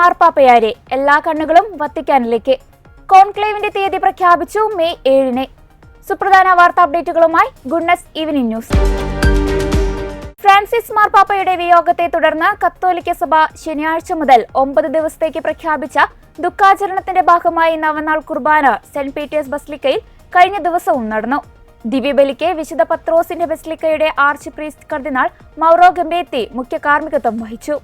മാർപ്പാപ്പയാരെ എല്ലാ കണ്ണുകളും വത്തിക്കാനിലേക്ക്. കോൺക്ലേവിന്റെ തീയതി പ്രഖ്യാപിച്ചു മെയ് ഏഴിന്. സുപ്രധാന വാർത്താ അപ്ഡേറ്റുകളുമായി ഗുഡ്നസ് ഈവനിംഗ് ന്യൂസ്. ഫ്രാൻസിസ് മാർപ്പാപ്പയുടെ വിയോഗത്തെ തുടർന്ന് കത്തോലിക്ക സഭ ശനിയാഴ്ച മുതൽ ഒമ്പത് ദിവസത്തേക്ക് പ്രഖ്യാപിച്ച ദുഃഖാചരണത്തിന്റെ ഭാഗമായി നവനാൾ കുർബാന സെന്റ് പീറ്റേഴ്സ് ബസ്ലിക്കയിൽ കഴിഞ്ഞ ദിവസവും നടന്നു. ദിവ്യബലിക്ക് വിശുദ്ധ പത്രോസിന്റെ ബസ്ലിക്കയുടെ ആർച്ച് പ്രീസ്റ്റ് കർദിനാൾ മൗറോ ഗംബേത്തി മുഖ്യ കാർമ്മികത്വം വഹിച്ചു.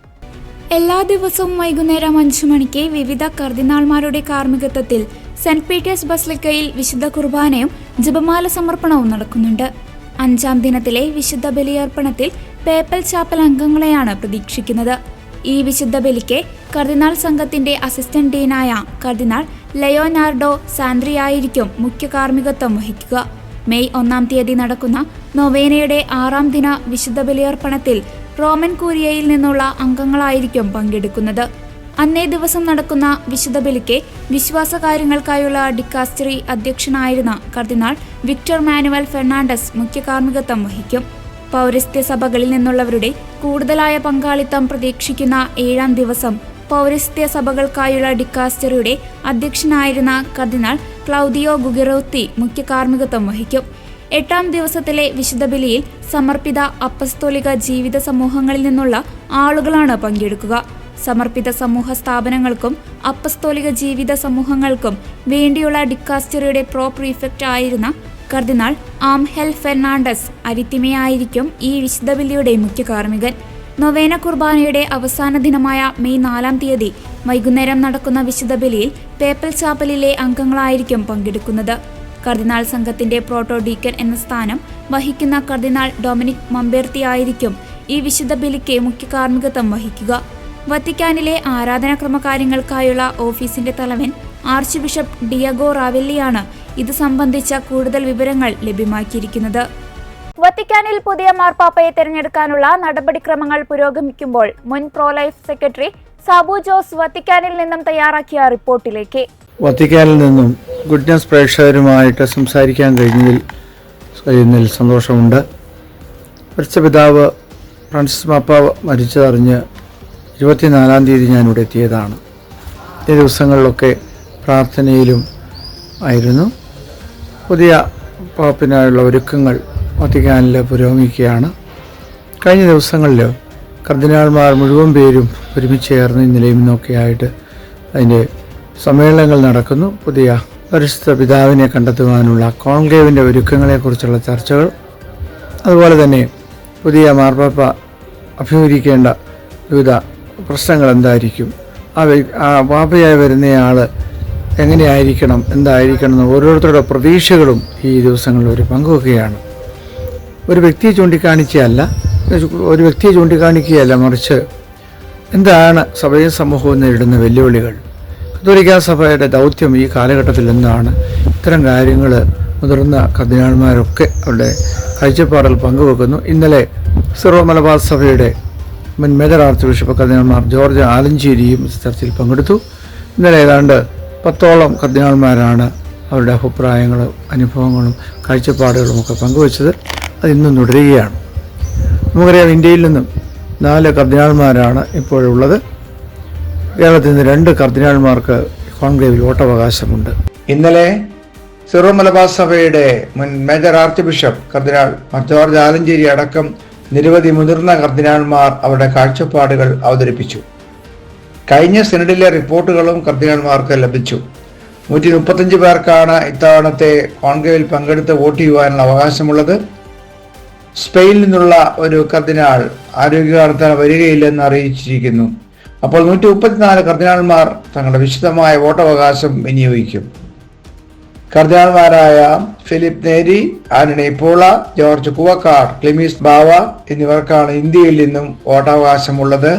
എല്ലാ ദിവസവും വൈകുന്നേരം അഞ്ചു മണിക്ക് വിവിധ കർദിനാൾമാരുടെ കാർമ്മികത്വത്തിൽ സെന്റ് പീറ്റേഴ്സ് ബസ്ലിക്കയിൽ വിശുദ്ധ കുർബാനയും ജപമാല സമർപ്പണവും നടക്കുന്നുണ്ട്. അഞ്ചാം ദിനത്തിലെ വിശുദ്ധ ബലിയർപ്പണത്തിൽ പേപ്പൽ ചാപ്പൽ അംഗങ്ങളെയാണ് പ്രതീക്ഷിക്കുന്നത്. ഈ വിശുദ്ധ ബലിക്ക് കർദിനാൾ സംഘത്തിന്റെ അസിസ്റ്റന്റ് ഡീനായ കർദിനാൾ ലയോനാർഡോ സാന്ദ്രിയായിരിക്കും മുഖ്യ കാർമ്മികത്വം വഹിക്കുക. മെയ് ഒന്നാം തീയതി നടക്കുന്ന നൊവേനയുടെ ആറാം ദിന വിശുദ്ധ ബലിയർപ്പണത്തിൽ റോമൻ കൂരിയയിൽ നിന്നുള്ള അംഗങ്ങളായിരിക്കും പങ്കെടുക്കുന്നത്. അന്നേ ദിവസം നടക്കുന്ന വിശുദ്ധ ബലിക്ക് വിശ്വാസകാര്യങ്ങൾക്കായുള്ള ഡിക്കാസ്റ്ററി അധ്യക്ഷനായിരുന്ന കർദിനാൾ വിക്ടർ മാനുവൽ ഫെർണാണ്ടസ് മുഖ്യ കാർമ്മികത്വം വഹിക്കും. പൗരസ്ത്യ സഭകളിൽ നിന്നുള്ളവരുടെ കൂടുതലായ പങ്കാളിത്തം പ്രതീക്ഷിക്കുന്ന ഏഴാം ദിവസം പൗരസ്ത്യ സഭകൾക്കായുള്ള ഡിക്കാസ്റ്ററിയുടെ അധ്യക്ഷനായിരുന്ന കർദിനാൾ ക്ലൗദിയോ ഗുഗിറോത്തി മുഖ്യ കാർമ്മികത്വം വഹിക്കും. എട്ടാം ദിവസത്തിലെ വിശുദ്ധ ബലിയിൽ സമർപ്പിത അപ്പസ്തോലിക ജീവിത സമൂഹങ്ങളിൽ നിന്നുള്ള ആളുകളാണ് പങ്കെടുക്കുക. സമർപ്പിത സമൂഹ സ്ഥാപനങ്ങൾക്കും അപ്പസ്തോലിക ജീവിത സമൂഹങ്ങൾക്കും വേണ്ടിയുള്ള ഡിക്കാസ്റ്ററിയുടെ പ്രോ പ്രീഫെക്റ്റ് ആയിരുന്ന കർദിനാൾ ആംഹെൽ ഫെർണാണ്ടസ് അരിത്തിമയായിരിക്കും ഈ വിശുദ്ധ ബലിയുടെ മുഖ്യ കാർമ്മികൻ. നൊവേന കുർബാനയുടെ അവസാന ദിനമായ മെയ് നാലാം തീയതി വൈകുന്നേരം നടക്കുന്ന വിശുദ്ധ ബലിയിൽ പേപ്പൽ ചാപ്പലിലെ അംഗങ്ങളായിരിക്കും പങ്കെടുക്കുന്നത്. കർദിനാൾ സംഘത്തിന്റെ പ്രോട്ടോ ഡീക്കൻ എന്ന സ്ഥാനം വഹിക്കുന്ന കർദിനാൾ ഡൊമിനിക് മമ്പേർത്തി ആയിരിക്കും ഈ വിശുദ്ധ ബലിക്ക് മുഖ്യ കാർമ്മികത്വം വഹിക്കുക. വത്തിക്കാനിലെ ആരാധനാക്രമ കാര്യങ്ങൾക്കായുള്ള ഓഫീസിന്റെ തലവൻ ആർച്ച് ബിഷപ്പ് ഡിയഗോ റാവെല്ലിയാണ് ഇത് സംബന്ധിച്ച കൂടുതൽ വിവരങ്ങൾ ലഭ്യമാക്കിയിരിക്കുന്നത്. വത്തിക്കാനിൽ പുതിയ മാർപ്പാപ്പയെ തിരഞ്ഞെടുക്കാനുള്ള നടപടിക്രമങ്ങൾ പുരോഗമിക്കുമ്പോൾ മുൻ pro life secretary Sabu Jose വത്തിക്കാനിൽ നിന്നും തയ്യാറാക്കിയ റിപ്പോർട്ടിലേക്ക്. വത്തിക്കാനിൽ നിന്നും ഗുഡ്നസ് പ്രേക്ഷകരുമായിട്ട് സംസാരിക്കാൻ കഴിഞ്ഞതിൽ കഴിയുന്നതിൽ സന്തോഷമുണ്ട്. പരിശുദ്ധ പിതാവ് ഫ്രാൻസിസ് മാപ്പ മരിച്ചതറിഞ്ഞ് ഇരുപത്തിനാലാം തീയതി ഞാനിവിടെ എത്തിയതാണ്. ഈ ദിവസങ്ങളിലൊക്കെ പ്രാർത്ഥനയിലും ആയിരുന്നു. പുതിയ പാപ്പിനായുള്ള ഒരുക്കങ്ങൾ വത്തിക്കാനിൽ പുരോഗമിക്കുകയാണ്. കഴിഞ്ഞ ദിവസങ്ങളിൽ കർദിനാൾമാർ മുഴുവൻ പേരും ഒരുമിച്ച് ചേർന്ന് ഇന്നലെയും ഇന്നൊക്കെ ആയിട്ട് അതിന്റെ സമ്മേളനങ്ങൾ നടക്കുന്നു. പുതിയ പരിശുദ്ധ പിതാവിനെ കണ്ടെത്തുവാനുള്ള കോൺക്ലേവിന്റെ ഒരുക്കങ്ങളെക്കുറിച്ചുള്ള ചർച്ചകൾ അതുപോലെ തന്നെ പുതിയ മാർപ്പാപ്പ അഭിമുഖീകരിക്കേണ്ട വിവിധ പ്രശ്നങ്ങൾ എന്തായിരിക്കും ആ ആ പാപ്പയായി വരുന്നയാൾ എങ്ങനെയായിരിക്കണം എന്തായിരിക്കണം എന്ന് ഓരോരുത്തരുടെ പ്രതീക്ഷകളും ഈ ദിവസങ്ങളിൽ ഒരു പങ്കുവെക്കുകയാണ്. ഒരു വ്യക്തിയെ ചൂണ്ടിക്കാണിക്കുകയല്ല ഒരു വ്യക്തിയെ ചൂണ്ടിക്കാണിക്കുകയല്ല മറിച്ച് എന്താണ് സഭയും സമൂഹവും നേരിടുന്ന വെല്ലുവിളികൾ? കത്തോലിക്ക സഭയുടെ ദൗത്യം ഈ കാലഘട്ടത്തിൽ എന്താണ് ഇത്തരം കാര്യങ്ങൾ മുതിർന്ന കർദിനാൾമാരൊക്കെ അവരുടെ കാഴ്ചപ്പാടിൽ പങ്കുവെക്കുന്നു. ഇന്നലെ സിറോ മലബാർ സഭയുടെ മുൻ മേജർ ആർച്ച് ബിഷപ്പ് കർദിനാൾമാർ ജോർജ് ആലഞ്ചേരിയും ചർച്ചയിൽ പങ്കെടുത്തു. ഇന്നലെ ഏതാണ്ട് പത്തോളം കർദിനാൾമാരാണ് അവരുടെ അഭിപ്രായങ്ങളും അനുഭവങ്ങളും കാഴ്ചപ്പാടുകളും ഒക്കെ പങ്കുവച്ചത്. അത് ഇന്നും തുടരുകയാണ്. നമുക്കറിയാം ഇന്ത്യയിൽ നിന്നും നാല് കർദിനാൾമാരാണ് ഇപ്പോഴുള്ളത്. കേരളത്തിൽ നിന്ന് രണ്ട് കർദിനാൾമാർക്ക് കോൺക്ലേവിൽ വോട്ടവകാശമുണ്ട്. ഇന്നലെ സിറോ മലബാർ സഭയുടെ മുൻ മേജർ ആർച്ച് ബിഷപ്പ് കർദിനാൾ ജോർജ് ആലഞ്ചേരി അടക്കം നിരവധി മുതിർന്ന കർദിനാൾമാർ അവരുടെ കാഴ്ചപ്പാടുകൾ അവതരിപ്പിച്ചു. കഴിഞ്ഞ സിനഡിലെ റിപ്പോർട്ടുകളും കർദിനാൾമാർക്ക് ലഭിച്ചു. നൂറ്റി മുപ്പത്തഞ്ച് പേർക്കാണ് ഇത്തവണത്തെ കോൺക്ലേവിൽ പങ്കെടുത്ത് വോട്ട് ചെയ്യുവാനുള്ള അവകാശമുള്ളത്. സ്പെയിനിൽ നിന്നുള്ള ഒരു കർദിനാൾ ആരോഗ്യകാലത്താൽ വരികയില്ലെന്ന് അറിയിച്ചിരിക്കുന്നു. അപ്പോൾ നൂറ്റി മുപ്പത്തിനാല് കർദിനാൾമാർ തങ്ങളുടെ വിശദമായ വോട്ടവകാശം വിനിയോഗിക്കും. കർദിനാൾമാരായ ഫിലിപ്പ് നേരി ആന്റണി പോള ജോർജ് കുവക്കാർ ക്ലിമീസ് ബാവ എന്നിവർക്കാണ് ഇന്ത്യയിൽ നിന്നും വോട്ടവകാശമുള്ളത്.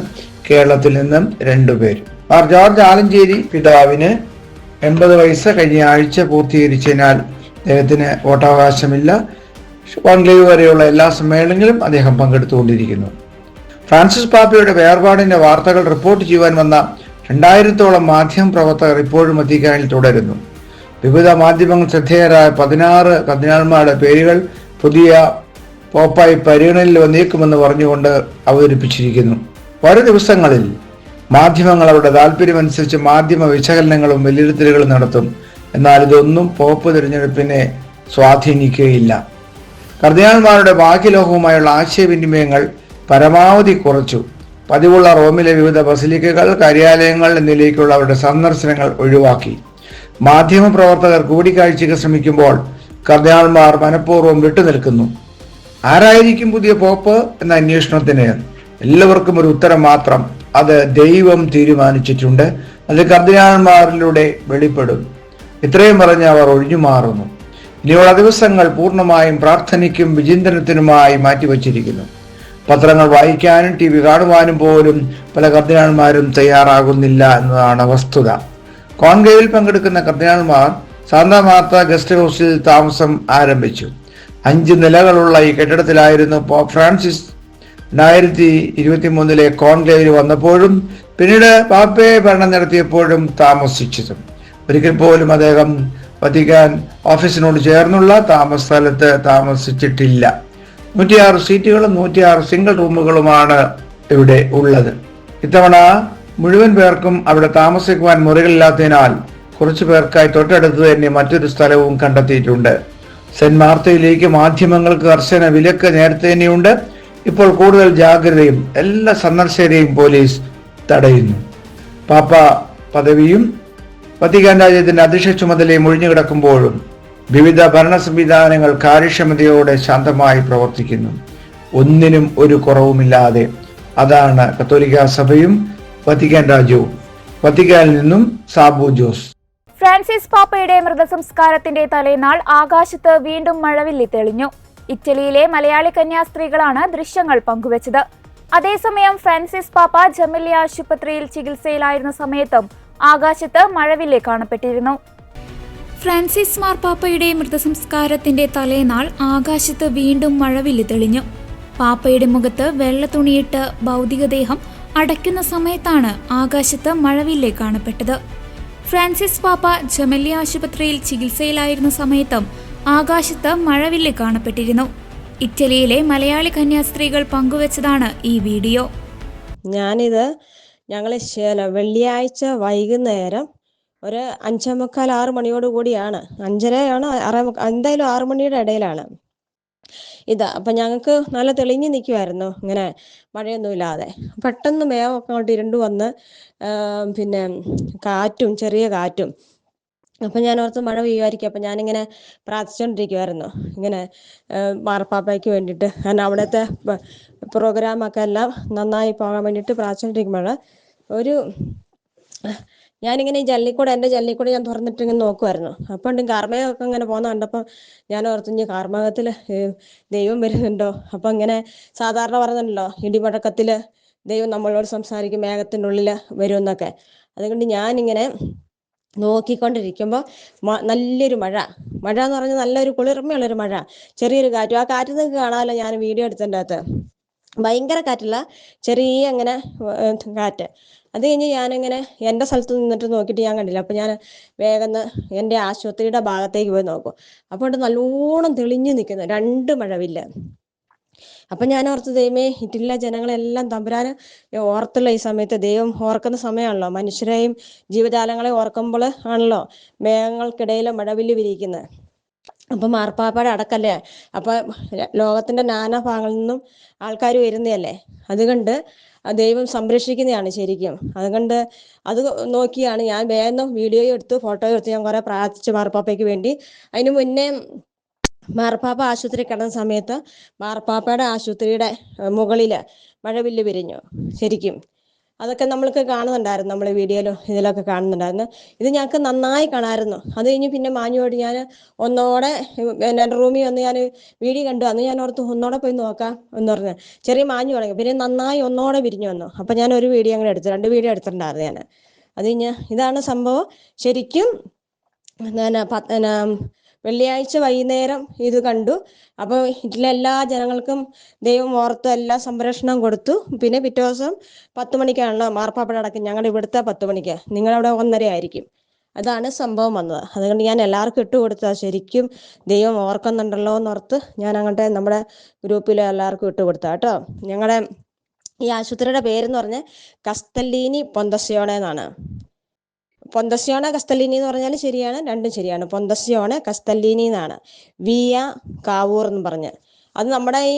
കേരളത്തിൽ നിന്നും രണ്ടുപേർ മാർ ജോർജ് ആലഞ്ചേരി പിതാവിന് എൺപത് വയസ്സ് കഴിഞ്ഞ ആഴ്ച പൂർത്തീകരിച്ചതിനാൽ അദ്ദേഹത്തിന് വോട്ടവകാശമില്ല. കോൺക്ലേവ് വരെയുള്ള എല്ലാ സമ്മേളനങ്ങളിലും അദ്ദേഹം പങ്കെടുത്തുകൊണ്ടിരിക്കുന്നു. ഫ്രാൻസിസ് പാപ്പയുടെ വേർപാടിന്റെ വാർത്തകൾ റിപ്പോർട്ട് ചെയ്യുവാൻ വന്ന രണ്ടായിരത്തോളം മാധ്യമ പ്രവർത്തകർ ഇപ്പോഴും വത്തിക്കാനിൽ തുടരുന്നു. വിവിധ മാധ്യമങ്ങൾ ശ്രദ്ധേയരായ പതിനാറ് കർദിനാൾമാരുടെ പേരുകൾ പുതിയ പോപ്പായി പരിഗണനയിൽ വന്നേക്കുമെന്ന് പറഞ്ഞുകൊണ്ട് അവതരിപ്പിച്ചിരിക്കുന്നു. വരും ദിവസങ്ങളിൽ മാധ്യമങ്ങൾ അവരുടെ താല്പര്യമനുസരിച്ച് മാധ്യമ വിശകലനങ്ങളും വിലയിരുത്തലുകളും നടത്തും. എന്നാൽ ഇതൊന്നും പോപ്പ് തിരഞ്ഞെടുപ്പിനെ സ്വാധീനിക്കുകയില്ല. കർദിനാൾമാരുടെ ബാഹ്യലോകവുമായുള്ള ആശയവിനിമയങ്ങൾ പരമാവധി കുറച്ചു. പതിവുള്ള റോമിലെ വിവിധ ബസിലിക്കകൾ കാര്യാലയങ്ങൾ എന്നിലേക്കുള്ള അവരുടെ സന്ദർശനങ്ങൾ ഒഴിവാക്കി. മാധ്യമപ്രവർത്തകർ കൂടിക്കാഴ്ചയ്ക്ക് ശ്രമിക്കുമ്പോൾ കർദ്ദിനാൾമാർ മനഃപൂർവം വിട്ടുനിൽക്കുന്നു. ആരായിരിക്കും പുതിയ പോപ്പ്? എന്ന അന്വേഷണത്തിന് എല്ലാവർക്കും ഒരു ഉത്തരം മാത്രം അത് ദൈവം തീരുമാനിച്ചിട്ടുണ്ട്. അത് കർദ്ദിനാൾമാരിലൂടെ വെളിപ്പെടും. ഇത്രയും പറഞ്ഞ് അവർ ഒഴിഞ്ഞു മാറുന്നു. ഇനിയുള്ള ദിവസങ്ങൾ പൂർണമായും പ്രാർത്ഥനയ്ക്കും വിചിന്തനത്തിനുമായി മാറ്റിവച്ചിരിക്കുന്നു. പത്രങ്ങൾ വായിക്കാനും ടി വി കാണുവാനും പോലും പല കർദിനാൾമാരും തയ്യാറാകുന്നില്ല എന്നതാണ് വസ്തുത. കോൺഗ്രേവിൽ പങ്കെടുക്കുന്ന കർദിനാൾമാർ സാന്താ മാർത്ത ഗസ്റ്റ് ഹൗസിൽ താമസം ആരംഭിച്ചു. അഞ്ച് നിലകളുള്ള ഈ കെട്ടിടത്തിലായിരുന്നു പോപ്പ് ഫ്രാൻസിസ്. രണ്ടായിരത്തി ഇരുപത്തി മൂന്നിലെ കോൺക്ലേവിൽ വന്നപ്പോഴും പിന്നീട് പാപ്പയെ ഭരണം നടത്തിയപ്പോഴും താമസിച്ചതും. ഒരിക്കൽ പോലും അദ്ദേഹം വത്തിക്കാൻ ഓഫീസിനോട് ചേർന്നുള്ള താമസ സ്ഥലത്ത് താമസിച്ചിട്ടില്ല. നൂറ്റിയാറ് സീറ്റുകളും നൂറ്റിയാറ് സിംഗിൾ റൂമുകളുമാണ് ഇവിടെ ഉള്ളത്. ഇത്തവണ മുഴുവൻ പേർക്കും അവിടെ താമസിക്കുവാൻ മുറികളില്ലാത്തതിനാൽ കുറച്ചു പേർക്കായി തൊട്ടടുത്ത് തന്നെ മറ്റൊരു സ്ഥലവും കണ്ടെത്തിയിട്ടുണ്ട്. സെന്റ് മാർത്തയിലേക്ക് മാധ്യമങ്ങൾക്ക് കർശന വിലക്ക് നേരത്തെ തന്നെയുണ്ട്. ഇപ്പോൾ കൂടുതൽ ജാഗ്രതയും എല്ലാ സന്ദർശകരെയും പോലീസ് തടയുന്നു. പാപ്പ പദവിയും വത്തിക്കാൻ രാജ്യത്തിന്റെ അധ്യക്ഷ ചുമതലയും ഒഴിഞ്ഞുകിടക്കുമ്പോഴും വിവിധ ഭരണ സംവിധാനങ്ങൾ കാര്യക്ഷമതയോടെ ശാന്തമായി പ്രവർത്തിക്കുന്നു. ഒന്നിനും ഒരു കുറവുമില്ലാതെ അതാണ് കത്തോലിക്ക സഭയും വത്തിക്കാൻ രാജ്യവും. വത്തിക്കാനിൽ നിന്നും സാബു ജോസ്. ഫ്രാൻസിസ് പാപ്പയുടെ മൃതസംസ്കാരത്തിന്റെ തലേനാൾ ആകാശത്ത് വീണ്ടും മഴവില്ലി തെളിഞ്ഞു. ഇറ്റലിയിലെ മലയാളി കന്യാസ്ത്രീകളാണ് ദൃശ്യങ്ങൾ പങ്കുവച്ചത്. അതേസമയം ഫ്രാൻസിസ് പാപ്പ ജമില്ലി ആശുപത്രിയിൽ ചികിത്സയിലായിരുന്ന സമയത്തും ആകാശത്ത് മഴവില്ല് കാണപ്പെട്ടിരുന്നു. ഫ്രാൻസിസ് മാർപ്പാപ്പയുടെ മൃതസംസ്കാരത്തിന്റെ തലേനാൾ ആകാശത്ത് വീണ്ടും മഴവില്ല് തെളിഞ്ഞു. പാപ്പയുടെ മുഖത്ത് വെള്ള തുണിയിട്ട് ഭൗതികദേഹം അടയ്ക്കുന്ന സമയത്താണ് ആകാശത്ത് മഴവില്ല് കാണപ്പെട്ടത്. ഫ്രാൻസിസ് പാപ്പ ജമല്ലി ആശുപത്രിയിൽ ചികിത്സയിലായിരുന്ന സമയത്തും ആകാശത്ത് മഴവില്ല് കാണപ്പെട്ടിരുന്നു. ഇറ്റലിയിലെ മലയാളി കന്യാസ്ത്രീകൾ പങ്കുവച്ചതാണ് ഈ വീഡിയോ. ഞാനിത് ഞങ്ങൾ വെള്ളിയാഴ്ച വൈകുന്നേരം ഒരു അഞ്ചേ മുക്കാൽ ആറ് മണിയോട് കൂടിയാണ്. അഞ്ചരയാണ് ആറേ എന്തായാലും ആറു മണിയുടെ ഇടയിലാണ്. ഇതാ അപ്പൊ ഞങ്ങൾക്ക് നല്ല തെളിഞ്ഞു നിൽക്കുമായിരുന്നു ഇങ്ങനെ മഴയൊന്നുമില്ലാതെ. പെട്ടെന്ന് മേഘമൊക്കെ അങ്ങോട്ട് ഇരുണ്ടു വന്ന് പിന്നെ കാറ്റും ചെറിയ കാറ്റും. അപ്പം ഞാൻ ഓർത്ത് മഴ പെയ്യുമായിരിക്കും. അപ്പം ഞാനിങ്ങനെ പ്രാർത്ഥിച്ചുകൊണ്ടിരിക്കുമായിരുന്നു ഇങ്ങനെ മാർപ്പാപ്പയ്ക്ക് വേണ്ടിയിട്ട്. കാരണം അവിടുത്തെ പ്രോഗ്രാമൊക്കെ എല്ലാം നന്നായി പോകാൻ വേണ്ടിയിട്ട് പ്രാർത്ഥിച്ചുകൊണ്ടിരിക്കുമ്പോൾ ഒരു ഞാനിങ്ങനെ ഈ ജല്ലിക്കൂടെ എന്റെ ജല്ലിക്കൂടെ ഞാൻ തുറന്നിട്ട് ഇങ്ങനെ നോക്കുമായിരുന്നു അപ്പം കാർമേഘമൊക്കെ ഇങ്ങനെ പോകുന്ന കണ്ടപ്പോൾ ഞാൻ ഓർത്തു ഇനി കാർമേഘത്തിൽ ദൈവം വരുന്നുണ്ടോ? അപ്പം ഇങ്ങനെ സാധാരണ പറയുന്നുണ്ടല്ലോ ഇടിമുഴക്കത്തിൽ ദൈവം നമ്മളോട് സംസാരിക്കും മേഘത്തിന്റെ ഉള്ളിൽ വരുമെന്നൊക്കെ അതുകൊണ്ട് ഞാനിങ്ങനെ നോക്കിക്കൊണ്ടിരിക്കുമ്പോൾ നല്ലൊരു മഴ. മഴ എന്ന് പറഞ്ഞാൽ നല്ലൊരു കുളിർമയുള്ളൊരു മഴ. ചെറിയൊരു കാറ്റും. ആ കാറ്റ് നിങ്ങൾക്ക് കാണാമല്ലോ ഞാൻ വീഡിയോ എടുത്തതിന്റെ അകത്ത്. ഭയങ്കര കാറ്റല്ല ചെറിയ അങ്ങനെ കാറ്റ്. അത് കഴിഞ്ഞ് ഞാനിങ്ങനെ എന്റെ സ്ഥലത്ത് നിന്നിട്ട് നോക്കിയിട്ട് ഞാൻ കണ്ടില്ല. അപ്പം ഞാൻ വേഗം എന്റെ ആശുപത്രിയുടെ ഭാഗത്തേക്ക് പോയി നോക്കും. അപ്പോൾ നല്ലോണം തെളിഞ്ഞു നിൽക്കുന്നു. രണ്ട് മഴവില്ല. അപ്പൊ ഞാൻ ഓർത്ത് ദൈവമേ ഇറ്റില്ല ജനങ്ങളെല്ലാം തമ്പുരാന്. ഓർത്തുള്ള ഈ സമയത്ത് ദൈവം ഓർക്കുന്ന സമയമാണല്ലോ. മനുഷ്യരെയും ജീവജാലങ്ങളെ ഓർക്കുമ്പോൾ ആണല്ലോ മേഘങ്ങൾക്കിടയിൽ മഴവില്ല് വിരിക്കുന്നത് അപ്പൊ മാർപ്പാപ്പയുടെ അടക്കല്ലേ? അപ്പൊ ലോകത്തിന്റെ നാനാ ഭാഗങ്ങളിൽ നിന്നും ആൾക്കാർ വരുന്നതല്ലേ? അതുകൊണ്ട് ദൈവം സംരക്ഷിക്കുന്നതാണ് ശരിക്കും. അതുകൊണ്ട് അത് നോക്കിയാണ് ഞാൻ വേഗം വീഡിയോ എടുത്ത് ഫോട്ടോ എടുത്ത് ഞാൻ കുറെ പ്രാർത്ഥിച്ചു മാർപ്പാപ്പയ്ക്ക് വേണ്ടി. അതിനു മുന്നേ മാർപ്പാപ്പ ആശുപത്രി കിടന്ന സമയത്ത് മാർപ്പാപ്പയുടെ ആശുപത്രിയുടെ ഏഹ്, മുകളിൽ മഴവില്ല് വിരിഞ്ഞു. ശരിക്കും. അതൊക്കെ നമ്മൾക്ക് കാണുന്നുണ്ടായിരുന്നു നമ്മൾ വീഡിയോയിലും ഇതിലൊക്കെ കാണുന്നുണ്ടായിരുന്നു. ഇത് ഞങ്ങൾക്ക് നന്നായി കാണാമായിരുന്നു. അത് കഴിഞ്ഞ് പിന്നെ മാഞ്ഞുപോയിട്ട് ഞാൻ ഒന്നോടെ എന്റെ റൂമിൽ വന്ന് ഞാൻ വീഡിയോ കണ്ടു. അന്ന് ഞാൻ ഓർത്ത് ഒന്നോടെ പോയി നോക്കാം എന്ന് പറഞ്ഞു. ചെറിയ മാഞ്ഞു തുടങ്ങി. പിന്നെ നന്നായി ഒന്നോടെ വിരിഞ്ഞു വന്നു. അപ്പം ഞാൻ ഒരു വീഡിയോ അങ്ങനെ എടുത്തു. രണ്ട് വീഡിയോ എടുത്തിട്ടുണ്ടായിരുന്നു ഞാൻ അത് കഴിഞ്ഞ് ഇതാണ് സംഭവം. ശരിക്കും പിന്നെ വെള്ളിയാഴ്ച വൈകുന്നേരം ഇത് കണ്ടു. അപ്പോൾ ഇതിലെ എല്ലാ ജനങ്ങൾക്കും ദൈവം ഓർത്ത് എല്ലാ സംരക്ഷണവും കൊടുത്തു. പിന്നെ പിറ്റേ ദിവസം പത്ത് മണിക്കാണല്ലോ മാർപ്പാപ്പട അടക്കം. ഞങ്ങളുടെ ഇവിടുത്തെ പത്ത് മണിക്ക്. നിങ്ങളവിടെ ഒന്നര ആയിരിക്കും. അതാണ് സംഭവം വന്നത്. അതുകൊണ്ട് ഞാൻ എല്ലാവർക്കും ഇട്ട് കൊടുത്ത ശരിക്കും ദൈവം ഓർക്കുന്നുണ്ടല്ലോ എന്നോർത്ത് ഞാൻ അങ്ങോട്ട് നമ്മുടെ ഗ്രൂപ്പിൽ എല്ലാവർക്കും ഇട്ട് കൊടുത്ത കേട്ടോ. ഞങ്ങളുടെ ഈ ആശുപത്രിയുടെ പേരെന്ന് പറഞ്ഞാൽ കസ്തല്ലീനി പൊന്തസ്യോണ എന്നാണ്. പൊന്തസ്യോണ കസ്തല്ലിനി എന്ന് പറഞ്ഞാൽ ശരിയാണ് രണ്ടും ശരിയാണ്. പൊന്തസ്യോണ കസ്തല്ലിനി എന്നാണ്. വിയ കാവൂർ എന്ന് പറഞ്ഞ്. അത് നമ്മുടെ ഈ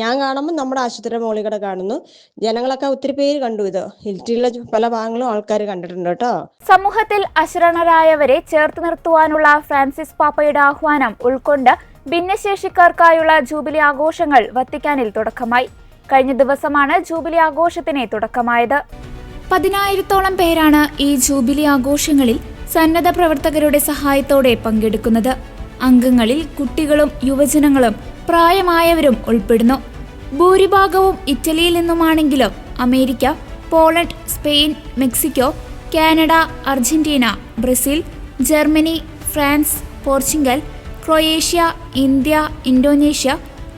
ഞാൻ കാണുമ്പോൾ നമ്മുടെ ആശുപത്രി മുകളിൽ കൂടെ കാണുന്നു. ജനങ്ങളൊക്കെ ഒത്തിരി പേര് കണ്ടു ഇത്. ഹിൽറ്റിയിലെ പല ഭാഗങ്ങളും ആൾക്കാർ കണ്ടിട്ടുണ്ട് കേട്ടോ. സമൂഹത്തിൽ അശരണരായവരെ ചേർത്ത് നിർത്തുവാനുള്ള ഫ്രാൻസിസ് പാപ്പയുടെ ആഹ്വാനം ഉൾക്കൊണ്ട് ഭിന്നശേഷിക്കാർക്കായുള്ള ജൂബിലി ആഘോഷങ്ങൾ വത്തിക്കാനിൽ തുടക്കമായി. കഴിഞ്ഞ ദിവസമാണ് ജൂബിലി ആഘോഷത്തിന് തുടക്കമായത്. പതിനായിരത്തോളം പേരാണ് ഈ ജൂബിലി ആഘോഷങ്ങളിൽ സന്നദ്ധ പ്രവർത്തകരുടെ സഹായത്തോടെ പങ്കെടുക്കുന്നത്. അംഗങ്ങളിൽ കുട്ടികളും യുവജനങ്ങളും പ്രായമായവരും ഉൾപ്പെടുന്നു. ഭൂരിഭാഗവും ഇറ്റലിയിൽ നിന്നുമാണെങ്കിലും America Poland Spain Mexico Canada Argentina Brazil Germany France Portugal Croatia India Indonesia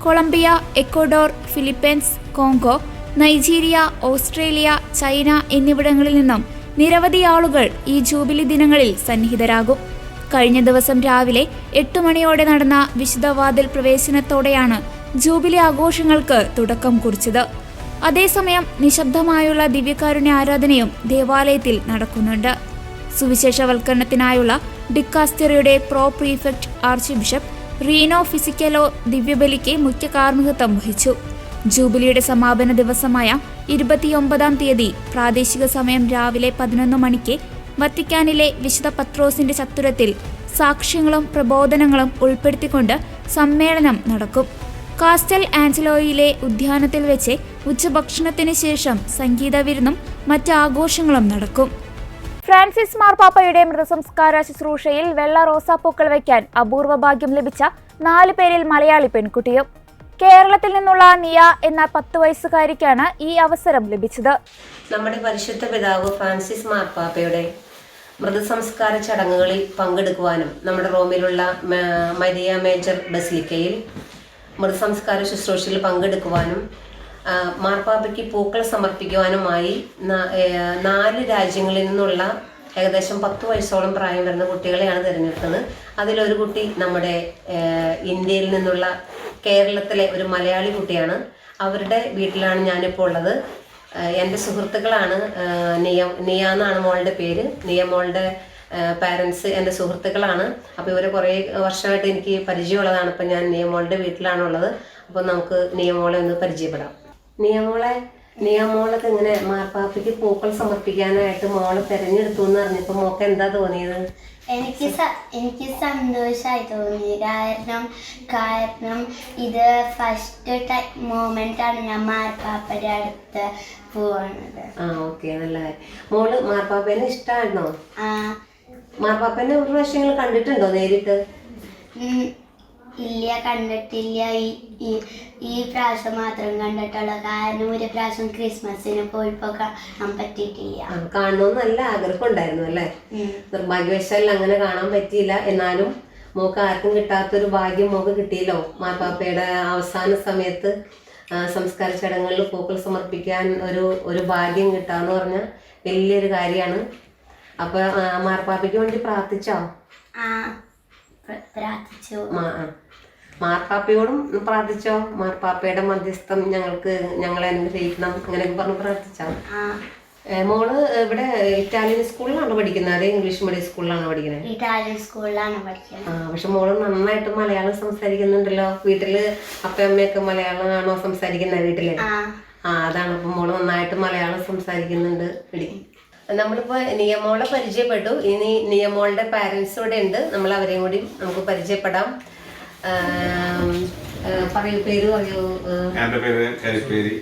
Colombia Ecuador Philippines Congo Nigeria Australia China എന്നിവിടങ്ങളിൽ നിന്നും നിരവധി ആളുകൾ ഈ ജൂബിലി ദിനങ്ങളിൽ സന്നിഹിതരാകും. കഴിഞ്ഞ ദിവസം രാവിലെ എട്ട് മണിയോടെ നടന്ന വിശുദ്ധവാതിൽ പ്രവേശനത്തോടെയാണ് ജൂബിലി ആഘോഷങ്ങൾക്ക് തുടക്കം കുറിച്ചത്. അതേസമയം നിശബ്ദമായുള്ള ദിവ്യകാരുണ്യ ആരാധനയും ദേവാലയത്തിൽ നടക്കുന്നുണ്ട്. സുവിശേഷവൽക്കരണത്തിനായുള്ള ഡിക്കാസ്റ്ററിയുടെ pro prefect archbishop Rino Fisichella ദിവ്യബലിക്ക് മുഖ്യ കാർമ്മികത്വം വഹിച്ചു. ജൂബിലിയുടെ സമാപന ദിവസമായ ഇരുപത്തിയൊമ്പതാം തീയതി പ്രാദേശിക സമയം രാവിലെ പതിനൊന്ന് മണിക്ക് വത്തിക്കാനിലെ വിശുദ്ധ പത്രോസിന്റെ ചത്തുരത്തിൽ സാക്ഷ്യങ്ങളും പ്രബോധനങ്ങളും ഉൾപ്പെടുത്തിക്കൊണ്ട് സമ്മേളനം നടക്കും. കാസ്റ്റൽ ആഞ്ചലോയിലെ ഉദ്യാനത്തിൽ വെച്ച് ഉച്ചഭക്ഷണത്തിന് ശേഷം സംഗീത വിരുന്നും മറ്റ് ആഘോഷങ്ങളും നടക്കും. ഫ്രാൻസിസ് മാർപ്പാപ്പയുടെ മൃതസംസ്കാര ശുശ്രൂഷയിൽ വെള്ള റോസാപ്പൂക്കൾ വയ്ക്കാൻ അപൂർവ ഭാഗ്യം ലഭിച്ച നാല് പേരിൽ മലയാളി പെൺകുട്ടിയും. കേരളത്തിൽ നിന്നുള്ള നിയ എന്ന പത്ത് വയസ്സുകാരിക്കാണ് ഈ അവസരം ലഭിച്ചത്. നമ്മുടെ പരിശുദ്ധ പിതാവ് ഫ്രാൻസിസ് മാർപ്പാപ്പയുടെ മൃതസംസ്കാര ചടങ്ങുകളിൽ പങ്കെടുക്കുവാനും നമ്മുടെ റോമിലുള്ള മരിയ മേജർ ബസിലിക്കയിൽ മൃതസംസ്കാര ശുശ്രൂഷയിൽ പങ്കെടുക്കുവാനും മാർപ്പാപ്പയ്ക്ക് പൂക്കൾ സമർപ്പിക്കുവാനുമായി നാല് രാജ്യങ്ങളിൽ നിന്നുള്ള ഏകദേശം പത്ത് വയസ്സോളം പ്രായം വരുന്ന കുട്ടികളെയാണ് തിരഞ്ഞെടുത്തത്. അതിലൊരു കുട്ടി നമ്മുടെ ഇന്ത്യയിൽ നിന്നുള്ള കേരളത്തിലെ ഒരു മലയാളി കുട്ടിയാണ്. അവരുടെ വീട്ടിലാണ് ഞാനിപ്പോൾ ഉള്ളത്. എന്റെ സുഹൃത്തുക്കളാണ് നിയ നിയ എന്നാണ് മോളുടെ പേര്. നിയ മോളുടെ പാരൻസ് എന്റെ സുഹൃത്തുക്കളാണ്. അപ്പോൾ ഇവരെ കുറേ വർഷമായിട്ട് എനിക്ക് പരിചയമുള്ളതാണ്. ഇപ്പം ഞാൻ നിയമോളുടെ വീട്ടിലാണുള്ളത്. അപ്പോൾ നമുക്ക് നിയമോളെ ഒന്ന് പരിചയപ്പെടാം. നിയമോളെ നിയമോളൊക്കെ ഇങ്ങനെ മാർപ്പാപ്പയ്ക്ക് പൂക്കൾ സമർപ്പിക്കാനായിട്ട് മോളെ തിരഞ്ഞെടുത്തു എന്ന് പറഞ്ഞപ്പോൾ മോക്ക് എന്താ തോന്നിയത്? എനിക്ക് എനിക്ക് സന്തോഷമായി തോന്നി കാരണം കാരണം ഇത് ഫസ്റ്റ് ടൈം മൊമെന്റ് ആണ് ഞാൻ മാർപ്പാപ്പയുടെ അടുത്ത് പോവാണത് ആ ഓക്കെ നല്ല മോൾ മാർപ്പാപ്പേനെ ഇഷ്ടമായിരുന്നോ ആ. മാർപ്പാപ്പേനെ ഒരു പ്രാവശ്യങ്ങൾ കണ്ടിട്ടുണ്ടോ നേരിട്ട്? ഇല്ല കണ്ടിട്ടില്ല. ഈ ഈ- ഈ പ്രാവശ്യം മാത്രം കണ്ടിട്ടുള്ളൂ. കാരണം ഒരു പ്രാവശ്യം ക്രിസ്മസിന് പോയപ്പോൾ കാണാൻ പറ്റിയിട്ടില്ല. കാണണമെന്ന് നല്ല ആഗ്രഹം ഉണ്ടായിരുന്നു അല്ലേ. നിർഭാഗ്യവശാൽ അങ്ങനെ കാണാൻ പറ്റിയില്ല. എന്നാലും മോക്ക് ആർക്കും കിട്ടാത്തൊരു ഭാഗ്യം മോക്ക് കിട്ടിയല്ലോ. മാർപ്പാപ്പയുടെ അവസാന സമയത്ത് സംസ്കാര ചടങ്ങുകളിൽ പൂക്കൾ സമർപ്പിക്കാൻ ഒരു ഒരു ഭാഗ്യം കിട്ടാന്ന് പറഞ്ഞ വലിയൊരു കാര്യമാണ്. അപ്പൊ മാർപ്പാപ്പയ്ക്ക് വേണ്ടി പ്രാർത്ഥിച്ചോ? പ്രാർത്ഥിച്ചു. ആ. മാർപ്പാപ്പയോടും പ്രാർത്ഥിച്ചോ? മാർപ്പാപ്പയുടെ മധ്യസ്ഥം ഞങ്ങൾക്ക് ഞങ്ങളെ അനുഗ്രഹിക്കണം അങ്ങനെയൊക്കെ പറഞ്ഞ് പ്രാർത്ഥിച്ചോ മോൾ ഇവിടെ ഇറ്റാലിയൻ സ്കൂളിലാണ് പഠിക്കുന്നത്? അതേ ഇംഗ്ലീഷ് മീഡിയം സ്കൂളിലാണ് പഠിക്കുന്നത് ഇറ്റാലിയൻ സ്കൂളിലാണ് പഠിക്കുന്നത്. ആ പക്ഷെ മോൾ നന്നായിട്ട് മലയാളം സംസാരിക്കുന്നുണ്ടല്ലോ. വീട്ടിൽ അപ്പയമ്മയൊക്കെ മലയാളമാണോ സംസാരിക്കുന്നത് വീട്ടിൽ? ആ. അതാണ്. അപ്പൊ മോൾ നന്നായിട്ട് മലയാളം സംസാരിക്കുന്നുണ്ട് നമ്മളിപ്പോ നിയമോളെ പരിചയപ്പെട്ടു. ഇനി നിയമോളുടെ പാരന്റ്സ് ഇവിടെ ഉണ്ട്. നമ്മൾ അവരെയും കൂടി നമുക്ക് പരിചയപ്പെടാം. പറയൂ പേര് പറയൂ. ആ, എന്റെ പേര് കരിപ്പേരി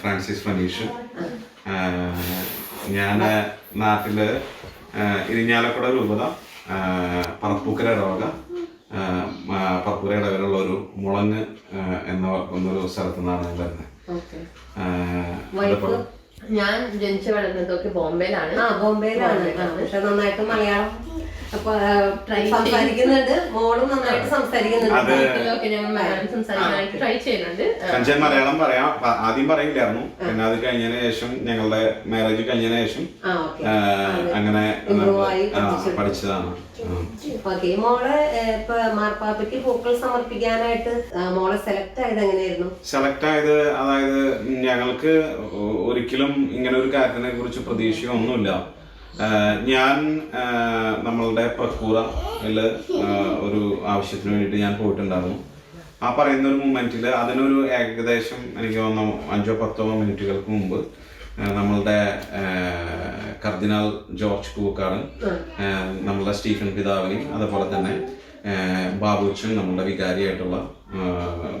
ഫ്രാൻസിസ് ഫനീഷ്. ഞാൻ നാട്ടിൽ ഇരിഞ്ഞാലക്കുട രൂപത പറപ്പൂക്കര ഇടവക പറപ്പൂക്കര ഇടവകയിലുള്ള ഒരു മുളങ്ങ് എന്ന എന്നൊരു സ്ഥലത്തു നിന്നാണ് ഞാൻ വരുന്നത്. ഞാൻ ജനിച്ചു വളർന്നതൊക്കെ ബോംബെയിലാണ്. ആ ബോംബെയിലാണ്. പക്ഷെ നന്നായിട്ട് മലയാളം സംസാരിക്കുന്നുണ്ട്. മോളും നന്നായിട്ട് സംസാരിക്കുന്നുണ്ട്. ട്രൈ ചെയ്യുന്നുണ്ട്. കഞ്ചൻ മലയാളം പറയാം. ആദ്യം പറയില്ലായിരുന്നു. പിന്നെ അത് കഴിഞ്ഞതിന് ശേഷം ഞങ്ങളുടെ മാരേജ് കഴിഞ്ഞതിന് ശേഷം അങ്ങനെ. പഠിച്ചതാണ്. ഓക്കെ മോളെ ഏ, ഇപ്പൊ മാർപ്പാപ്പയ്ക്ക് പൂക്കൾ സമർപ്പിക്കാനായിട്ട് മോളെ സെലക്ട് ആയത് എങ്ങനെയായിരുന്നു? സെലക്ട് ആയത് അതായത് ഞങ്ങൾക്ക് ഒരിക്കലും ഇങ്ങനെ ഒരു കാര്യത്തിനെ കുറിച്ച് പ്രതീക്ഷയോ ഒന്നുമില്ല ആഹ് ഞാൻ നമ്മളുടെ പക്കൂറയിൽ ഒരു ആവശ്യത്തിന് വേണ്ടിയിട്ട് ഞാൻ പോയിട്ടുണ്ടായിരുന്നു. ആ പറയുന്ന ഒരു മൊമെന്റിൽ അതിനൊരു ഏകദേശം എനിക്ക് തോന്നുന്നു അഞ്ചോ പത്തോ മിനിറ്റുകൾക്ക് മുമ്പ് നമ്മളുടെ കർദിനാൾ ജോർജ് കൂക്കാട് ആഹ് നമ്മളുടെ സ്റ്റീഫൻ പിതാവിനെയും അതുപോലെ തന്നെ ബാബുച്ചൻ നമ്മുടെ വികാരിയായിട്ടുള്ള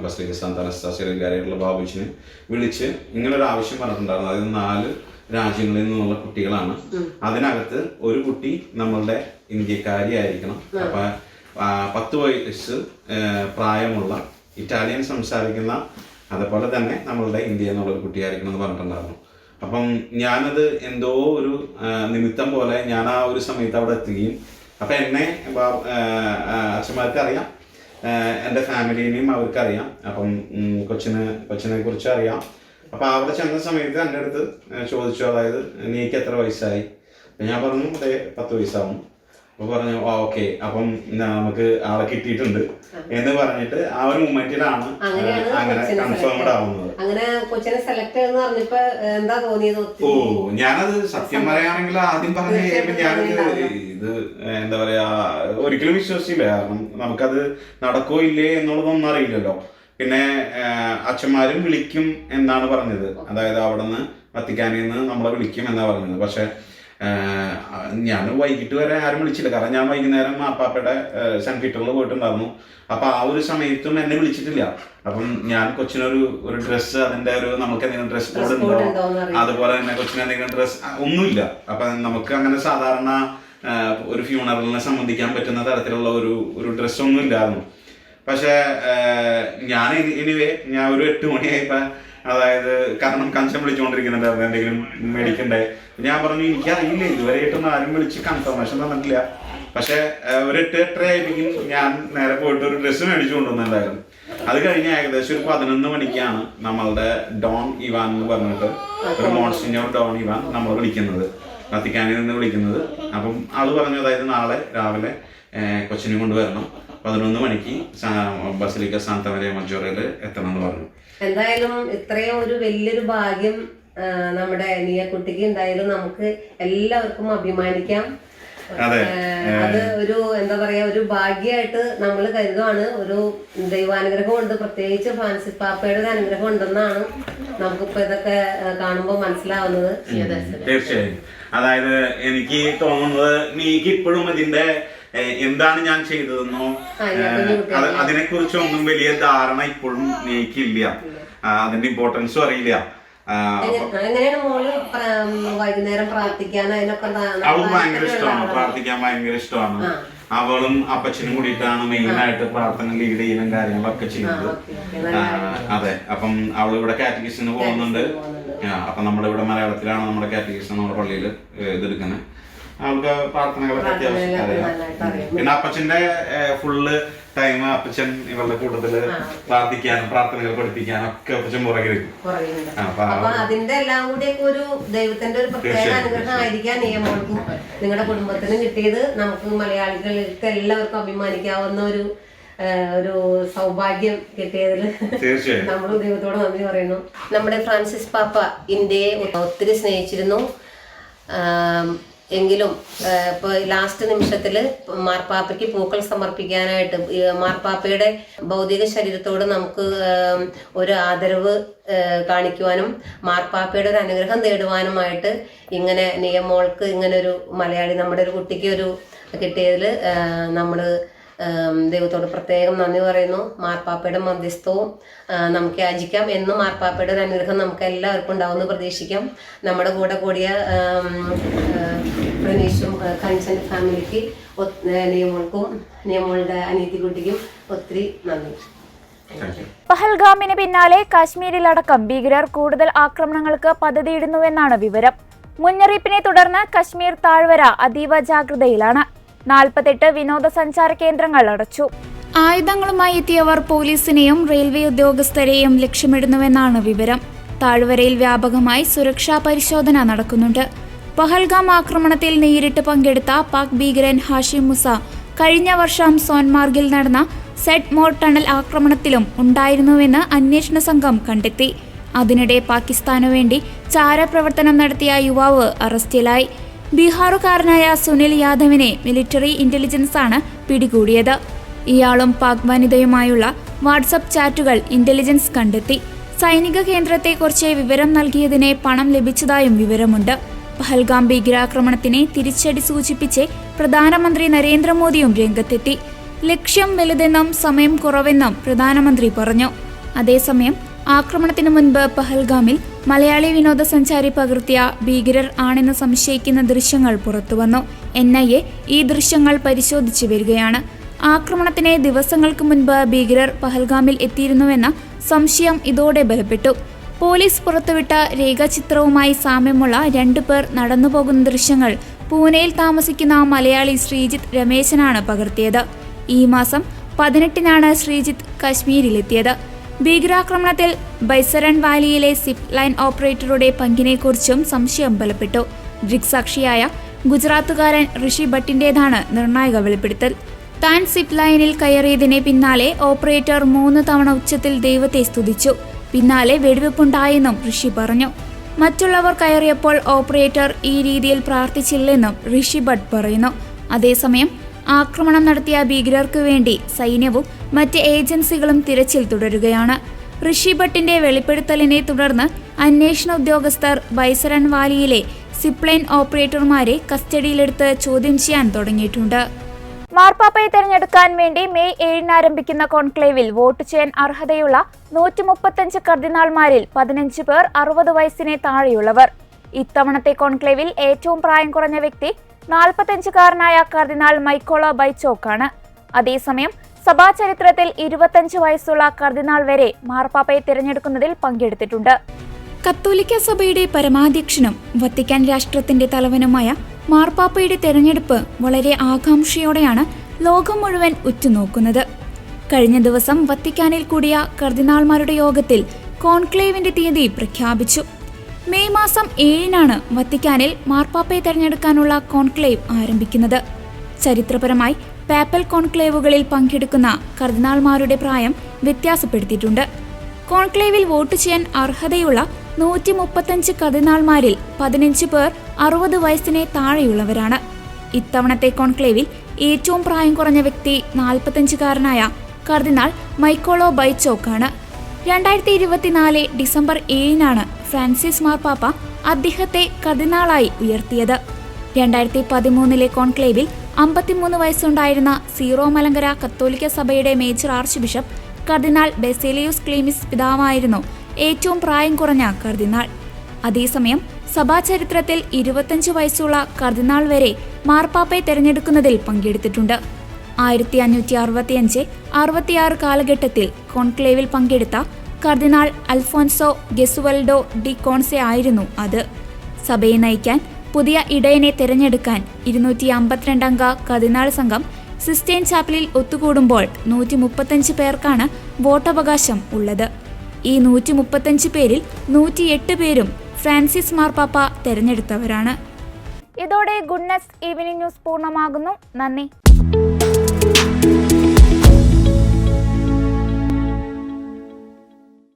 ബസ്ലിഖിസ്ഥാൻ തലസ്ഥാസിയുടെ വികാരിയായിട്ടുള്ള ബാബുച്ചിനെ വിളിച്ച് ഇങ്ങനൊരു ആവശ്യം പറഞ്ഞിട്ടുണ്ടായിരുന്നു. അതായത് നാല് രാജ്യങ്ങളിൽ നിന്നുള്ള കുട്ടികളാണ്. അതിനകത്ത് ഒരു കുട്ടി നമ്മളുടെ ഇന്ത്യക്കാരി ആയിരിക്കണം അപ്പൊ പത്ത് വയസ്സ് പ്രായമുള്ള ഇറ്റാലിയൻ സംസാരിക്കുന്ന അതുപോലെ തന്നെ നമ്മളുടെ ഇന്ത്യ എന്നുള്ള ഒരു കുട്ടിയായിരിക്കണം എന്ന് പറഞ്ഞിട്ടുണ്ടായിരുന്നു. അപ്പം ഞാനത് എന്തോ ഒരു നിമിത്തം പോലെ ഞാൻ ആ ഒരു സമയത്ത് അവിടെ എത്തുകയും അപ്പം എന്നെ അച്ഛന്മാർക്ക് അറിയാം എന്റെ ഫാമിലിനെയും അവർക്കറിയാം. അപ്പം കൊച്ചിന് കൊച്ചിനെ കുറിച്ച് അറിയാം അപ്പം അവിടെ ചെന്ന സമയത്ത് എന്റെ അടുത്ത് ചോദിച്ചു അതായത് നീക്ക് എത്ര വയസ്സായി? അപ്പം ഞാൻ പറഞ്ഞു അതെ പത്ത് വയസ്സാവും. അപ്പൊ പറഞ്ഞു ആ ഓക്കെ. അപ്പം നമുക്ക് ആളെ കിട്ടിയിട്ടുണ്ട്. എന്ന് പറഞ്ഞിട്ട് ആ ഒരു മൊമെന്റിലാണ് അങ്ങനെ കൺഫേംഡ് ആവുന്നത്. അങ്ങനെ കൊച്ചിനെ സെലക്ട് എന്ന് പറഞ്ഞപ്പോ എന്താ തോന്നിയത് ഓ ഞാനത് സത്യം പറയുകയാണെങ്കിൽ ആദ്യം പറഞ്ഞ ഞാനത് ഇത് എന്താ പറയാ ഒരിക്കലും വിശ്വസിച്ചില്ല. കാരണം നമുക്കത് നടക്കോ ഇല്ലേ എന്നുള്ളതൊന്നും അറിയില്ലല്ലോ. പിന്നെ അച്ഛന്മാരും വിളിക്കും എന്നാണ് പറഞ്ഞത്. അതായത് അവിടെ നിന്ന് വത്തിക്കാനിൽ നിന്ന് നമ്മളെ വിളിക്കും എന്നാണ് പറഞ്ഞത്. പക്ഷെ ഞാൻ വൈകിട്ട് വരെ ആരും വിളിച്ചില്ല. കാരണം ഞാൻ വൈകുന്നേരം മാപ്പാപ്പയുടെ സെന്റ് പീറ്ററിൽ പോയിട്ടുണ്ടായിരുന്നു. അപ്പൊ ആ ഒരു സമയത്തും എന്നെ വിളിച്ചിട്ടില്ല. അപ്പം ഞാൻ കൊച്ചിനൊരു ഒരു ഡ്രസ്സ് അതിന്റെ ഒരു നമുക്ക് എന്തെങ്കിലും ഡ്രസ് കോഡ് ഉണ്ടോ? അതുപോലെ തന്നെ കൊച്ചിന് എന്തെങ്കിലും ഡ്രസ് ഒന്നുമില്ല. അപ്പൊ നമുക്ക് അങ്ങനെ സാധാരണ ഒരു ഫ്യൂണറലിനെ സംബന്ധിക്കാൻ പറ്റുന്ന തരത്തിലുള്ള ഒരു ഒരു ഡ്രസ് ഒന്നും ഇല്ലായിരുന്നു. പക്ഷെ ഞാൻ എനിവേ ഞാൻ ഒരു എട്ട് മണിയായിപ്പോ അതായത് കാരണം കൺസം വിളിച്ചുകൊണ്ടിരിക്കുന്നുണ്ടായിരുന്നു എന്തെങ്കിലും മേടിക്കണ്ടേ? ഞാൻ പറഞ്ഞു എനിക്ക് അറിയില്ല ഇതുവരെയായിട്ടൊന്നും ആരും വിളിച്ച് കൺഫർമേഷൻ തന്നിട്ടില്ല. പക്ഷെ ഒരു എട്ട് എട്ടര ആയിരിക്കും ഞാൻ നേരെ പോയിട്ട് ഒരു ഡ്രസ്സ് മേടിച്ചു കൊണ്ടുവന്നിട്ടുണ്ടായിരുന്നു. അത് കഴിഞ്ഞ ഏകദേശം ഒരു പതിനൊന്ന് മണിക്കാണ് നമ്മളുടെ ഡോൺ ഇവാൻ എന്ന് പറഞ്ഞിട്ട് ഒരു മോൺസിഞ്ഞോർ ഡോൺ ഇവാൻ നമ്മൾ വിളിക്കുന്നത്. വത്തിക്കാനിൽ നിന്ന് വിളിക്കുന്നത്. അപ്പം ആൾ പറഞ്ഞു അതായത് നാളെ രാവിലെ കൊച്ചിനെ കൊണ്ടുവരണം. പതിനൊന്ന് മണിക്ക് ബസിലിക്ക സാന്ത മരിയ മജോറയിൽ എത്തണം എന്ന് പറഞ്ഞു. എന്തായാലും ഇത്രയും ഒരു വലിയൊരു ഭാഗ്യം നമ്മുടെ നമ്മുടെ കുട്ടിക്ക് ഉണ്ടായാലും നമുക്ക് എല്ലാവർക്കും അഭിമാനിക്കാം. അതെ. ഒരു എന്താ പറയാ ഒരു ഭാഗ്യമായിട്ട് നമ്മൾ കരുതുവാണ്. ഒരു ദൈവാനുഗ്രഹം ഉണ്ട് പ്രത്യേകിച്ച് ഫ്രാൻസിസ് പാപ്പയുടെ ഒരു അനുഗ്രഹം ഉണ്ടെന്നാണ് നമുക്കിപ്പോ ഇതൊക്കെ കാണുമ്പോൾ മനസ്സിലാവുന്നത്. തീർച്ചയായും. അതായത് എനിക്ക് തോന്നുന്നത് നീക്ക് ഇപ്പോഴും ഇതിന്റെ എന്താണ് ഞാൻ ചെയ്തതെന്നോ? ആ, ഞാൻ അതിനെ കുറിച്ചൊന്നും വലിയ ധാരണ ഇപ്പോഴും നീക്കില്ല അതിന്റെ ഇമ്പോർട്ടൻസും അറിയില്ല. എങ്ങനെയാണ് മോൾ വൈകുന്നേരം പ്രാർത്ഥിക്കാൻ അതിനൊക്കെ ഭയങ്കര ഇഷ്ടമാണ്. പ്രാർത്ഥിക്കാൻ ഭയങ്കര ഇഷ്ടമാണ്. അവളും അപ്പച്ചനും കൂടിയിട്ടാണ് മെയിൻ ആയിട്ട് പ്രാർത്ഥന ലീഡ് ചെയ്യലും കാര്യങ്ങളൊക്കെ ചെയ്യുന്നത്. അതെ. അപ്പം അവൾ ഇവിടെ കാറ്റഗിസിന് പോകുന്നുണ്ട്. അപ്പൊ നമ്മളിവിടെ നമ്മുടെ ഇവിടെ മലയാളത്തിലാണ് നമ്മുടെ കാറ്റഗിസ് നമ്മുടെ പള്ളിയിൽ ഇതെടുക്കുന്നത് അവൾക്ക് പ്രാർത്ഥനകളൊക്കെ അത്യാവശ്യം പിന്നെ അപ്പച്ചന്റെ ഫുള്ള് ടൈം അപ്പച്ചൻ ഇവളുടെ കൂട്ടത്തിൽ പ്രാർത്ഥിക്കാനും പ്രാർത്ഥനകൾ പഠിപ്പിക്കാനും ഒക്കെ അപ്പച്ചൻ പുറകെ വരും. അപ്പൊ അതിന്റെ എല്ലാം കൂടിയൊക്കെ ഒരു ദൈവത്തിന്റെ ഒരു പ്രത്യേക അനുഗ്രഹം ആയിരിക്കാം നിയമങ്ങൾക്കും. നിങ്ങളുടെ കുടുംബത്തിന് കിട്ടിയത് നമുക്ക് മലയാളികൾക്ക് എല്ലാവർക്കും അഭിമാനിക്കാവുന്ന ഒരു ഒരു സൗഭാഗ്യം കിട്ടിയതിൽ നമ്മൾ ദൈവത്തോട് നന്ദി പറയുന്നു. നമ്മുടെ ഫ്രാൻസിസ് പാപ്പ ഇന്ത്യയെ ഒത്തിരി സ്നേഹിച്ചിരുന്നു. എങ്കിലും ഇപ്പോൾ ലാസ്റ്റ് നിമിഷത്തിൽ മാർപ്പാപ്പയ്ക്ക് പൂക്കൾ സമർപ്പിക്കാനായിട്ട് മാർപ്പാപ്പയുടെ ഭൗതിക ശരീരത്തോട് നമുക്ക് ഒരു ആദരവ് കാണിക്കുവാനും മാർപ്പാപ്പയുടെ ഒരു അനുഗ്രഹം തേടുവാനുമായിട്ട് ഇങ്ങനെ നിയമോൾക്ക് ഇങ്ങനെ ഒരു മലയാളി നമ്മുടെ ഒരു കുട്ടിക്ക് ഒരു കിട്ടിയതിൽ നമ്മൾ ദൈവത്തോട് പ്രത്യേകം നന്ദി പറയുന്നു. മാർപ്പാപ്പയുടെ മധ്യസ്ഥവും നമുക്ക് യാചിക്കാം എന്നും മാർപ്പാപ്പയുടെ ഒരു അനുഗ്രഹം നമുക്ക് എല്ലാവർക്കും ഉണ്ടാവുമെന്ന് പ്രതീക്ഷിക്കാം. നമ്മുടെ കൂടെ കൂടിയ പ്രനീഷും കഞ്ചൻ ഫാമിലിക്ക് നിയമങ്ങൾക്കും നിയമങ്ങളുടെ അനീതി കുട്ടിക്കും ഒത്തിരി നന്ദി. പഹൽഗാമിന് പിന്നാലെ കാശ്മീരിലടക്കം ഭീകരർ കൂടുതൽ ആക്രമണങ്ങൾക്ക് പദ്ധതിയിടുന്നുവെന്നാണ് വിവരം. മുന്നറിയിപ്പിനെ തുടർന്ന് കശ്മീർ താഴ്വര അതീവ ജാഗ്രതയിലാണ്. നാൽപ്പത്തെട്ട് വിനോദസഞ്ചാര കേന്ദ്രങ്ങൾ അടച്ചു. ആയുധങ്ങളുമായി എത്തിയവർ പോലീസിനെയും റെയിൽവേ ഉദ്യോഗസ്ഥരെയും ലക്ഷ്യമിടുന്നുവെന്നാണ് വിവരം. താഴ്വരയിൽ വ്യാപകമായി സുരക്ഷാ പരിശോധന നടക്കുന്നുണ്ട്. പഹൽഗാം ആക്രമണത്തിൽ നേരിട്ട് പങ്കെടുത്ത പാക് ഭീകരൻ ഹാഷിം മുസ കഴിഞ്ഞ വർഷം സോൻമാർഗിൽ നടന്ന സെറ്റ് മോർ ടണൽ ആക്രമണത്തിലും ഉണ്ടായിരുന്നുവെന്ന് അന്വേഷണ സംഘം കണ്ടെത്തി. അതിനിടെ പാകിസ്ഥാനു വേണ്ടി ചാരപ്രവർത്തനം നടത്തിയ യുവാവ് അറസ്റ്റിലായി. ബീഹാറുകാരനായ സുനിൽ യാദവിനെ മിലിറ്ററി ഇന്റലിജൻസ് ആണ് പിടികൂടിയത്. ഇയാളും പാക് വനിതയുമായുള്ള വാട്സപ്പ് ചാറ്റുകൾ ഇന്റലിജൻസ് കണ്ടെത്തി. സൈനിക കേന്ദ്രത്തെക്കുറിച്ച് വിവരം നൽകിയതിനെ പണം ലഭിച്ചതായും വിവരമുണ്ട്. പഹൽഗാം ഭീകരാക്രമണത്തിനെ തിരിച്ചടി സൂചിപ്പിച്ച് പ്രധാനമന്ത്രി നരേന്ദ്രമോദിയും രംഗത്തെത്തി. ലക്ഷ്യം വലുതെന്നും സമയം കുറവെന്നും പ്രധാനമന്ത്രി പറഞ്ഞു. അതേസമയം ആക്രമണത്തിനു മുൻപ് പഹൽഗാമിൽ മലയാളി വിനോദസഞ്ചാരി പകർത്തിയ ഭീകരർ ആണെന്ന് സംശയിക്കുന്ന ദൃശ്യങ്ങൾ പുറത്തുവന്നു. എൻ ഐ എ ഈ ദൃശ്യങ്ങൾ പരിശോധിച്ചു വരികയാണ്. ആക്രമണത്തിന് ദിവസങ്ങൾക്ക് മുൻപ് ഭീകരർ പഹൽഗാമിൽ എത്തിയിരുന്നുവെന്ന സംശയം ഇതോടെ ബലപ്പെട്ടു. പോലീസ് പുറത്തുവിട്ട രേഖാചിത്രവുമായി സാമ്യമുള്ള രണ്ടു പേർ നടന്നുപോകുന്ന ദൃശ്യങ്ങൾ പൂനെയിൽ താമസിക്കുന്ന മലയാളി ശ്രീജിത്ത് രമേശനാണ് പകർത്തിയത്. ഈ മാസം പതിനെട്ടിനാണ് ശ്രീജിത്ത് കശ്മീരിലെത്തിയത്. ഭീകരാക്രമണത്തിൽ ബൈസരൺ വാലിയിലെ സിപ്പ് ലൈൻ ഓപ്പറേറ്ററുടെ പങ്കിനെക്കുറിച്ചും സംശയം ബലപ്പെട്ടു. ദൃക്സാക്ഷിയായ ഗുജറാത്തുകാരൻ ഋഷി ഭട്ടിന്റേതാണ് നിർണായക വെളിപ്പെടുത്തൽ. താൻ സിപ്പ് ലൈനിൽ കയറിയതിന് പിന്നാലെ ഓപ്പറേറ്റർ മൂന്ന് തവണ ഉച്ചത്തിൽ ദൈവത്തെ സ്തുതിച്ചു. പിന്നാലെ വെടിവെപ്പുണ്ടായെന്നും ഋഷി പറഞ്ഞു. മറ്റുള്ളവർ കയറിയപ്പോൾ ഓപ്പറേറ്റർ ഈ രീതിയിൽ പ്രാർത്ഥിച്ചില്ലെന്നും ഋഷി ഭട്ട് പറയുന്നു. അതേസമയം ആക്രമണം നടത്തിയ ഭീകരർക്ക് വേണ്ടി സൈന്യവും മറ്റ് ഏജൻസികളും തിരച്ചിൽ തുടരുകയാണ്. ഋഷി ഭട്ടിന്റെ വെളിപ്പെടുത്തലിനെ തുടർന്ന് അന്വേഷണ ഉദ്യോഗസ്ഥർ ബൈസരൺ വാലിയിലെ സിപ്ലൈൻ ഓപ്പറേറ്റർമാരെ കസ്റ്റഡിയിലെടുത്ത് ചോദ്യം ചെയ്യാൻ തുടങ്ങിയിട്ടുണ്ട്. മാർപ്പാപ്പയെ തെരഞ്ഞെടുക്കാൻ വേണ്ടി മെയ് ഏഴിന് ആരംഭിക്കുന്ന കോൺക്ലേവിൽ വോട്ട് ചെയ്യാൻ അർഹതയുള്ള നൂറ്റി മുപ്പത്തഞ്ച് കർദിനാൾമാരിൽ പതിനഞ്ച് പേർ അറുപത് വയസ്സിനെ താഴെയുള്ളവർ. ഇത്തവണത്തെ കോൺക്ലേവിൽ ഏറ്റവും പ്രായം കുറഞ്ഞ വ്യക്തി നാൽപ്പത്തഞ്ചുകാരനായ കർദിനാൾ മൈക്കോളോ ബൈച്ചോക്കാണ്. അതേസമയം സഭാ ചരിത്രത്തിൽ ഇരുപത്തഞ്ച് വയസ്സുള്ള കർദിനാൾ വരെ മാർപ്പാപ്പയെ തിരഞ്ഞെടുക്കുന്നതിൽ പങ്കെടുത്തിട്ടുണ്ട്. കത്തോലിക്ക സഭയുടെ പരമാധ്യക്ഷനും വത്തിക്കാൻ രാഷ്ട്രത്തിന്റെ തലവനുമായ മാർപ്പാപ്പയുടെ തെരഞ്ഞെടുപ്പ് വളരെ ആകാംക്ഷയോടെയാണ് ലോകം മുഴുവൻ ഉറ്റുനോക്കുന്നത്. കഴിഞ്ഞ ദിവസം വത്തിക്കാനിൽ കൂടിയ കർദിനാൾമാരുടെ യോഗത്തിൽ കോൺക്ലേവിന്റെ തീയതി പ്രഖ്യാപിച്ചു. മെയ് മാസം ഏഴിനാണ് വത്തിക്കാനിൽ മാർപ്പാപ്പയെ തെരഞ്ഞെടുക്കാനുള്ള കോൺക്ലേവ് ആരംഭിക്കുന്നത്. ചരിത്രപരമായി പാപ്പൽ കോൺക്ലേവുകളിൽ പങ്കെടുക്കുന്ന കർദിനാൾമാരുടെ പ്രായം വ്യത്യാസപ്പെടുത്തിയിട്ടുണ്ട്. കോൺക്ലേവിൽ വോട്ട് ചെയ്യാൻ അർഹതയുള്ള നൂറ്റി മുപ്പത്തഞ്ച് കർദിനാൾമാരിൽ പതിനഞ്ച് പേർ അറുപത് വയസ്സിനെ താഴെയുള്ളവരാണ്. ഇത്തവണത്തെ കോൺക്ലേവിൽ ഏറ്റവും പ്രായം കുറഞ്ഞ വ്യക്തി നാൽപ്പത്തഞ്ചുകാരനായ കർദിനാൾ മൈക്കോളോ ബൈച്ചോക്കാണ്. രണ്ടായിരത്തി ഇരുപത്തിനാല് ഡിസംബർ ഏഴിനാണ് ഫ്രാൻസിസ് മാർപ്പാപ്പ അദ്ദേഹത്തെ കതിനാളായി ഉയർത്തിയത്. രണ്ടായിരത്തി പതിമൂന്നിലെ കോൺക്ലേവിൽ അമ്പത്തിമൂന്ന് വയസ്സുണ്ടായിരുന്ന സീറോ മലങ്കര കത്തോലിക്ക സഭയുടെ മേജർ ആർച്ച് ബിഷപ്പ് കർദിനാൾ ബെസേലിയൂസ് ക്ലീമിസ് പിതാവായിരുന്നു ഏറ്റവും പ്രായം കുറഞ്ഞ കർദിനാൾ. അതേസമയം സഭാചരിത്രത്തിൽ ഇരുപത്തഞ്ച് വയസ്സുള്ള കർദിനാൾ വരെ മാർപ്പാപ്പയെ തെരഞ്ഞെടുക്കുന്നതിൽ പങ്കെടുത്തിട്ടുണ്ട്. ആയിരത്തി അഞ്ഞൂറ്റി അറുപത്തിയഞ്ച് അറുപത്തിയാറ് കാലഘട്ടത്തിൽ കോൺക്ലേവിൽ പങ്കെടുത്ത കർദിനാൾ അൽഫോൻസോ ഗെസുവൽഡോ ഡി കോൺസെ ആയിരുന്നു അത്. സഭയെ നയിക്കാൻ പുതിയ ഇടയനെ തിരഞ്ഞെടുക്കാൻ ഇരുന്നൂറ്റി അമ്പത്തിരണ്ടംഗ കർദിനാൾ സംഘം സിസ്റ്റൈൻ ചാപ്പലിൽ ഒത്തുകൂടുമ്പോൾ നൂറ്റി മുപ്പത്തഞ്ച് പേർക്കാണ് വോട്ടവകാശം ഉള്ളത്. ഈ നൂറ്റി മുപ്പത്തഞ്ച് പേരിൽ നൂറ്റിയെട്ട് പേരും ഫ്രാൻസിസ് മാർപ്പാപ്പ തെരഞ്ഞെടുത്തവരാണ്. ഇതോടെ ഗുഡ്നസ് ഈവനിംഗ് ന്യൂസ് പൂർണമാകുന്നു. നന്ദി.